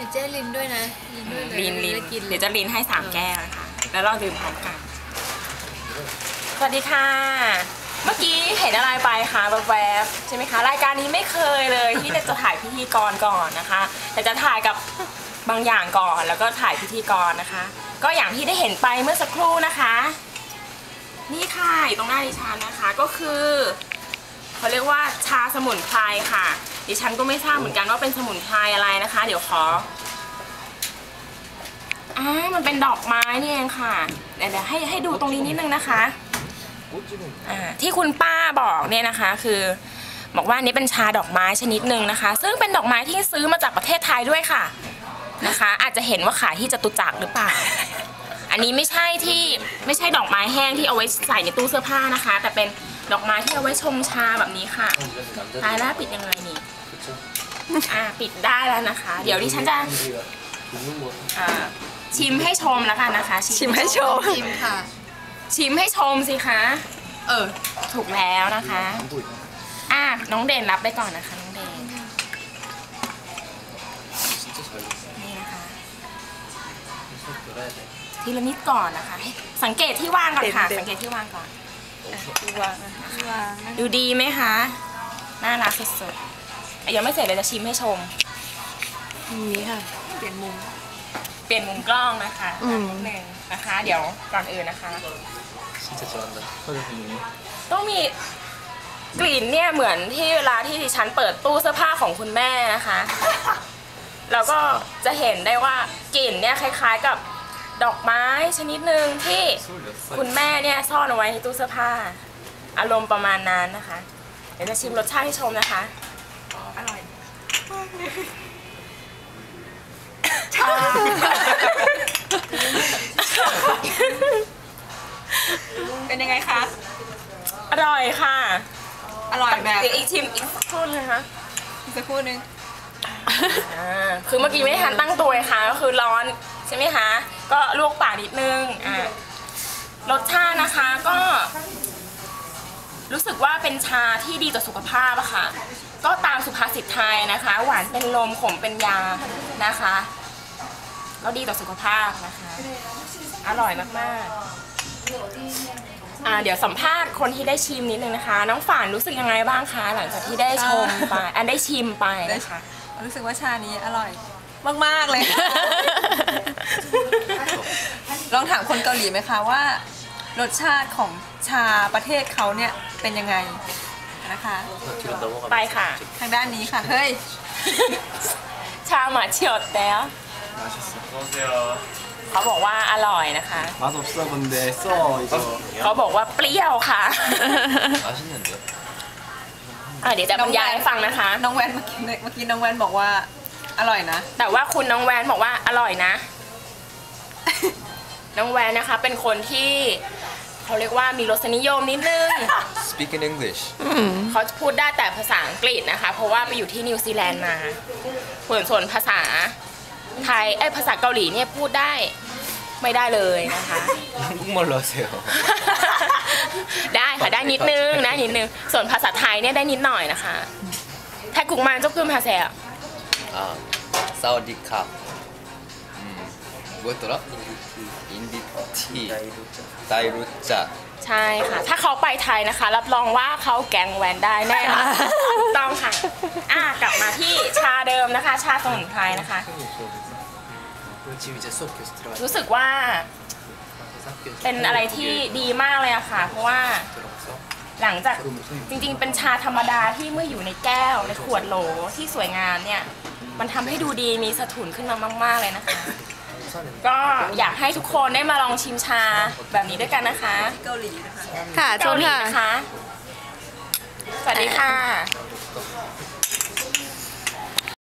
ดี๋ยวเจ๊ลินด้วยนะลินด้วยเลยลีนลีนจะกินเดี๋ยวจะลีนให้สามแก้วนะคะแล้วเราดื่มพร้อมกัน สวัสดีค่ะ เมื่อกี้เห็นอะไรไปคะแวบๆใช่ไหมคะ รายการนี้ไม่เคยเลยที่จะถ่ายพิธีกรก่อนนะคะ แต่จะถ่ายกับบางอย่างก่อนแล้วก็ถ่ายพิธีกรนะคะ ก็อย่างที่ได้เห็นไปเมื่อสักครู่นะคะ นี่ค่ะอยู่ตรงหน้าดิฉันนะคะก็คือเขาเรียกว่าชา สมุนไพรค่ะ ดิฉันก็ไม่ทราบเหมือนกันว่าเป็นสมุนไพรอะไรนะคะ เดี๋ยวขออ่ามันเป็นดอกไม้นี่เองค่ะ เดี๋ยวให้ให้ดูตรงนี้นิดนึงนะคะอ่าที่คุณป้าบอกเนี่ยนะคะ คือ บอกว่านนี้เป็นชาดอกไม้ชนิดหนึ่งนะคะ ซึ่งเป็นดอกไม้ที่ซื้อมาจากประเทศไทยด้วยค่ะนะคะ อาจจะเห็นว่าขายที่จตุจักรหรือเปล่าอันนี้ไม่ใช่ที่ไม่ใช่ดอกไม้แห้งที่เอาไว้ใส่ในตู้เสื้อผ้านะคะ แต่เป็น ดอกไม้ที่เอาไว้ชงชาแบบนี้ค่ะตายแล้วปิดยังไงนี่อ่าปิดได้แล้วนะคะ เดี๋ยวดิฉันจะอ่าชิมให้ชมแล้วกันนะคะ ชิมให้ชม ชิมค่ะ ชิมให้ชมสิคะ เออ ถูกแล้วนะคะ อะน้องเด่นรับได้ก่อนนะคะน้องเด่นนี่นะคะ ทีละนิดก่อนนะคะให้สังเกตที่วางก่อนค่ะเด่นๆสังเกตที่วางก่อน วางวางนะ ดูดีไหมคะ น่ารักสุดๆอ่ะยังไม่เสร็จเลยจะชิมให้ชม นี่ค่ะ เปลี่ยนมุม เปลี่ยนมุมกล้องนะคะ อืม นิดนึงนะคะ เดี๋ยวก่อนอื่นนะคะ 진짜 잘한다. 화장품이. ต้องมีกลิ่นเนี่ยเหมือนที่เวลาที่ดิฉันเปิดตู้เสื้อผ้าของคุณแม่นะคะ แล้วก็จะเห็นได้ว่ากลิ่นเนี่ยคล้ายๆกับ ดอกไม้ชนิดหนึ่งที่26 살. คุณแม่เนี่ยซ่อนเอาไว้ในตู้เสื้อผ้า อารมณ์ประมาณนั้นนะคะ เดี๋ยวจะชิมรสชาติให้ชมนะคะ อร่อยเป็นยังไงคะ อร่อยค่ะ อร่อยแบบเดี๋ยวอีกชิมอีกสักครู่นะคะอีกสักครู่นึงอ่าคือเมื่อกี้ไม่ทันตั้งตัวเลยค่ะก็คือร้อนใช่ไหมคะ ก็ลวกปากนิดนึงอ่ารสชาตินะคะก็ รู้สึกว่าเป็นชาที่ดีต่อสุขภาพอะค่ะ ก็ตามสุภาษิตไทยนะคะ หวานเป็นลมขมเป็นยานะคะก็ดีต่อสุขภาพนะคะ อร่อยมากๆอ่าเดี๋ยวสัมภาษณ์คนที่ได้ชิมนิดนึงนะคะ น้องฝานรู้สึกยังไงบ้างคะ หลังจากที่ได้ชมไปอันได้ชิมไปนะคะรู้สึกว่าชานี้อร่อยมาก ๆ เลยค่ะล องถามคนเกาหลีไหมคะว่า รสชาติของชาประเทศเขาเนี่ยเป็นยังไงนะคะ 뒤로 넘어가면 ไปค่ะ ทางด้านนี้ค่ะ เฮ้ย ชาหมาเฉียวแล้ว 맛있어. เขาบอกว่าอร่อยนะคะ 맛 없어 근데 써 이거. เขาบอกว่าเปรี้ยวค่ะ 맛있는데? อ่ะเดี๋ยวจะบรรยายให้ฟังนะคะ น้องแวนเมื่อกี้เมื่อกี้น้องแวนบอกว่าอร่อยนะ แต่ว่าคุณน้องแวนบอกว่าอร่อยนะ น้องแวนนะคะ เป็นคนที่เขาเรียกว่ามีรสนิยมนิดนึง Speak in English. เขาพูดได้แต่ภาษาอังกฤษนะคะ เพราะว่าไปอยู่ที่นิวซีแลนด์มาส่วนส่วนภาษาไทยไอ้ยภาษาเกาหลีเนี่ยพูดได้ไม่ได้เลยนะคะ 한국말로 하세요. ได้ค่ะได้นิดนึงได้นิดนึง ส่วนภาษาไทยเนี่ยได้นิดหน่อยนะคะไทยกุกมันเจ้าคือภาษา 아, 사우디캅. 음, 뭐였더라? 인디티. 다이루짜. ใช่ค่ะ ถ้าเขาไปไทยนะคะ รับรองว่าเขาแกงแวนได้แน่นอนถูกต้องค่ะอ่ะ กลับมาที่ชาเดิมนะคะ ชาสมุนไพรนะคะ 지금 이제 수업 계속 들어가. รู้สึกว่าเป็นอะไรที่ดีมากเลยอะค่ะ เพราะว่า 들어가서 หลังจากจริง ๆ เป็นชาธรรมดาที่เมื่ออยู่ในแก้วในขวดโหลที่สวยงามเนี่ย มันทำให้ดูดีมีสถุนขึ้นมามากๆเลยนะคะ ก็อยากให้ทุกคนได้มาลองชิมชาแบบนี้ด้วยกันนะคะเกาหลีนะคะค่ะชเกานหลีค่ะนะคะสวัสดีค่ะ